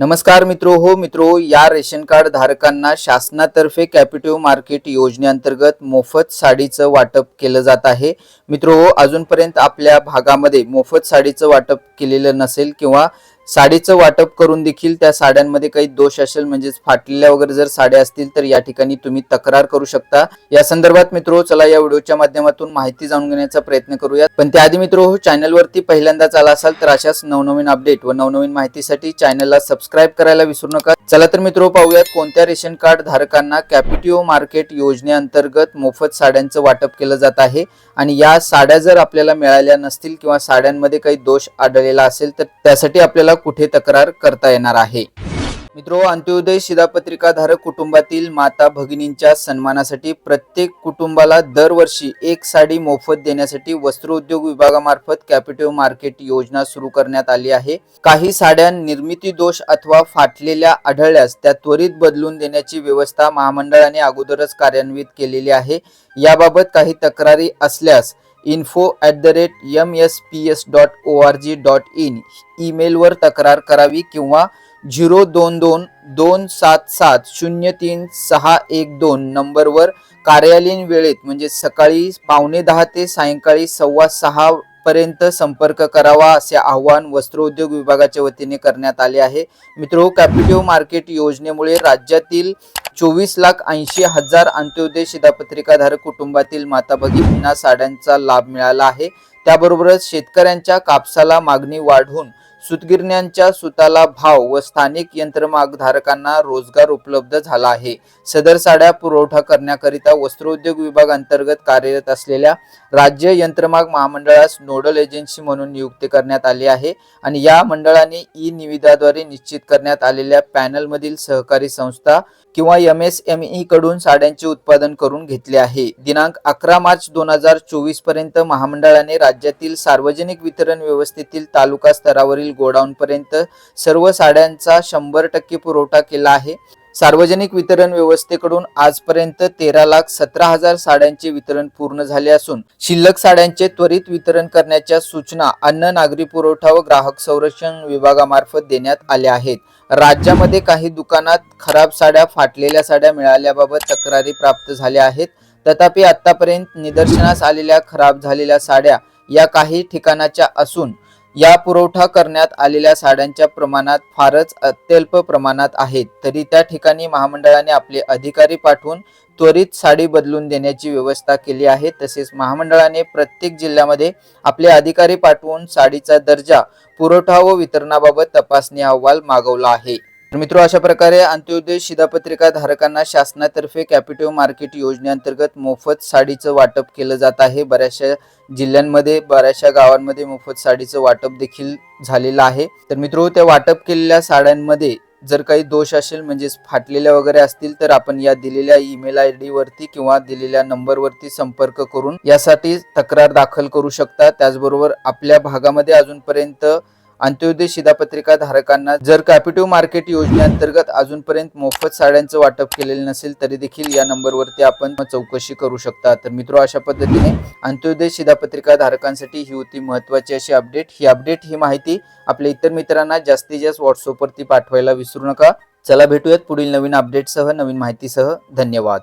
नमस्कार मित्रो हो मित्रो या रेशन कार्ड धारकांना शासनातर्फे कॅपिटिव्ह मार्केट योजनेअंतर्गत मोफत साडीचं वाटप केलं जात आहे. मित्रो हो अजूनपर्यंत आपल्या भागामध्ये मोफत साडीचं वाटप केलेलं नसेल किंवा साडीचं वाटप करून देखील त्या साड्यांमध्ये काही दोष असेल म्हणजेच फाटलेल्या वगैरे जर साड्या असतील तर या ठिकाणी तुम्ही तक्रार करू शकता. या संदर्भात मित्रो चला या व्हिडिओच्या माध्यमातून माहिती जाणून घेण्याचा प्रयत्न करूयात. पण त्याआधी मित्रो हो चॅनलवरती पहिल्यांदाच आला असाल तर अशाच नवनवीन अपडेट व नवनवीन माहितीसाठी चॅनलला सबस्क्राईब करायला विसरू नका. चला तर मित्रो पाहूयात कोणत्या रेशन कार्ड धारकांना कॅपिटिओ मार्केट योजनेअंतर्गत मोफत साड्यांचं वाटप केलं जात आहे? आणि या साड्या जर आपल्याला मिळाल्या नसतील किंवा साड्यांमध्ये काही दोष आढळलेला असेल तर त्यासाठी आपल्याला कुठे तक्रार करता येणार आहे? मित्रो अंत्योदय शिधापत्रिकाधारक कुटुंबातील माता भगिनींच्या सन्मानासाठी प्रत्येक कुटुंबाला दरवर्षी एक साडी मोफत देण्यासाठी वस्त्रोद्योग विभागामार्फत कॅपिटिव्ह मार्केट योजना सुरू करण्यात आली आहे. काही साड्या निर्मिती दोष अथवा फाटलेल्या आढळल्यास त्या त्वरित बदलून देण्याची व्यवस्था महामंडळाने अगोदरच कार्यान्वित केलेली आहे. याबाबत काही तक्रारी असल्यास info at the rate M S P S dot O R G dot in ईमेलवर तक्रार करावी किंवा झिरो दोन दोन दोन सात सात शून्य तीन सहा एक दोन नंबरवर कार्यालयीन वेळेत म्हणजे सकाळी पावणे दहा ते सायंकाळी सव्वा सहा पर्यंत संपर्क करावा असे आवाहन वस्त्रोद्योग विभागाच्या वतीने करण्यात आले आहे. मित्रो कॅपिटिव्ह मार्केट योजनेमुळे राज्यातील चोवीस लाख ऐंशी हजार अंत्योदय शिधापत्रिकाधारक कुटुंबातील माता भगिनींना साड्यांचा लाभ मिळाला आहे. त्याबरोबरच शेतकऱ्यांच्या कापसाला मागणी वाढून सुतगिरण्यांच्या सुताला भाव व स्थानिक यंत्रमाग धारकांना रोजगार उपलब्ध झाला आहे. सदर साड्या पुरवठा करण्याकरिता वस्त्रोद्योग विभाग अंतर्गत कार्यरत असलेल्या राज्य यंत्रमाग महामंडळास नोडल एजन्सी म्हणून नियुक्ती करण्यात आली आहे आणि या मंडळाने ई निविदाद्वारे निश्चित करण्यात आलेल्या पॅनलमधील सहकारी संस्था किंवा एम एस एम ई कडून साड्यांचे उत्पादन करून घेतले आहे. दिनांक अकरा मार्च दोन हजार चोवीसपर्यंत महामंडळाने राज्यातील सार्वजनिक वितरण व्यवस्थेतील तालुका स्तरावरील गोडाऊन पर्यंत सर्व साड्यांचा शंभर टक्के पुरवठा केला आहे. सार्वजनिक वितरण व्यवस्थेकडून आजपर्यंत तेरा लाख सतरा हजार साड्यांचे वितरण पूर्ण झाले असून शिल्लक साड्यांचे त्वरित वितरण करण्याच्या सूचना अन्न नागरी पुरवठा व ग्राहक संरक्षण विभागामार्फत देण्यात आल्या आहेत. राज्यामध्ये काही दुकानात खराब साड्या फाटलेल्या साड्या मिळाल्याबाबत तक्रारी प्राप्त झाल्या आहेत. तथापि आतापर्यंत निदर्शनास आलेल्या खराब झालेल्या साड्या या काही ठिकाणाच्या असून या पुरवठा करण्यात आलेल्या साड्यांच्या प्रमाणात फारच अत्यल्प प्रमाणात आहेत. तरी त्या ठिकाणी महामंडळाने आपले अधिकारी पाठवून त्वरित साडी बदलून देण्याची व्यवस्था केली आहे. तसेच महामंडळाने प्रत्येक जिल्ह्यामध्ये आपले अधिकारी पाठवून साडीचा दर्जा पुरवठा व वितरणाबाबत तपासणी अहवाल मागवला आहे. तर मित्र अशा प्रकारे अंत्योदय शिधापत्रिका धारकांना शासनातर्फे कॅपिटिव्ह मार्केट योजनेअंतर्गत मोफत साडीचं वाटप केलं जात आहे. बऱ्याचशा जिल्ह्यांमध्ये बऱ्याचशा गावांमध्ये मोफत साडीचं वाटप देखील झालेलं आहे. तर मित्र त्या वाटप केलेल्या साड्यांमध्ये जर काही दोष असेल म्हणजेच फाटलेल्या वगैरे असतील तर आपण या दिलेल्या ईमेल आय डी वरती किंवा दिलेल्या नंबरवरती संपर्क करून यासाठी तक्रार दाखल करू शकता. त्याचबरोबर आपल्या भागामध्ये अजूनपर्यंत अंत्योदय शिधापत्रिका धारकांना जर कॅपिटिव्ह मार्केट योजनेअंतर्गत अजूनपर्यंत मोफत साड्यांचं वाटप केलेलं नसेल तरी देखील या नंबरवरती आपण चौकशी करू शकता. तर मित्र अशा पद्धतीने अंत्योदय शिधापत्रिका धारकांसाठी ही होती महत्वाची अशी अपडेट ही अपडेट ही माहिती आपल्या इतर मित्रांना जास्तीत जास्त व्हॉट्सअपवरती पाठवायला विसरू नका. चला भेटूयात पुढील नवीन अपडेटसह नवीन माहितीसह. धन्यवाद.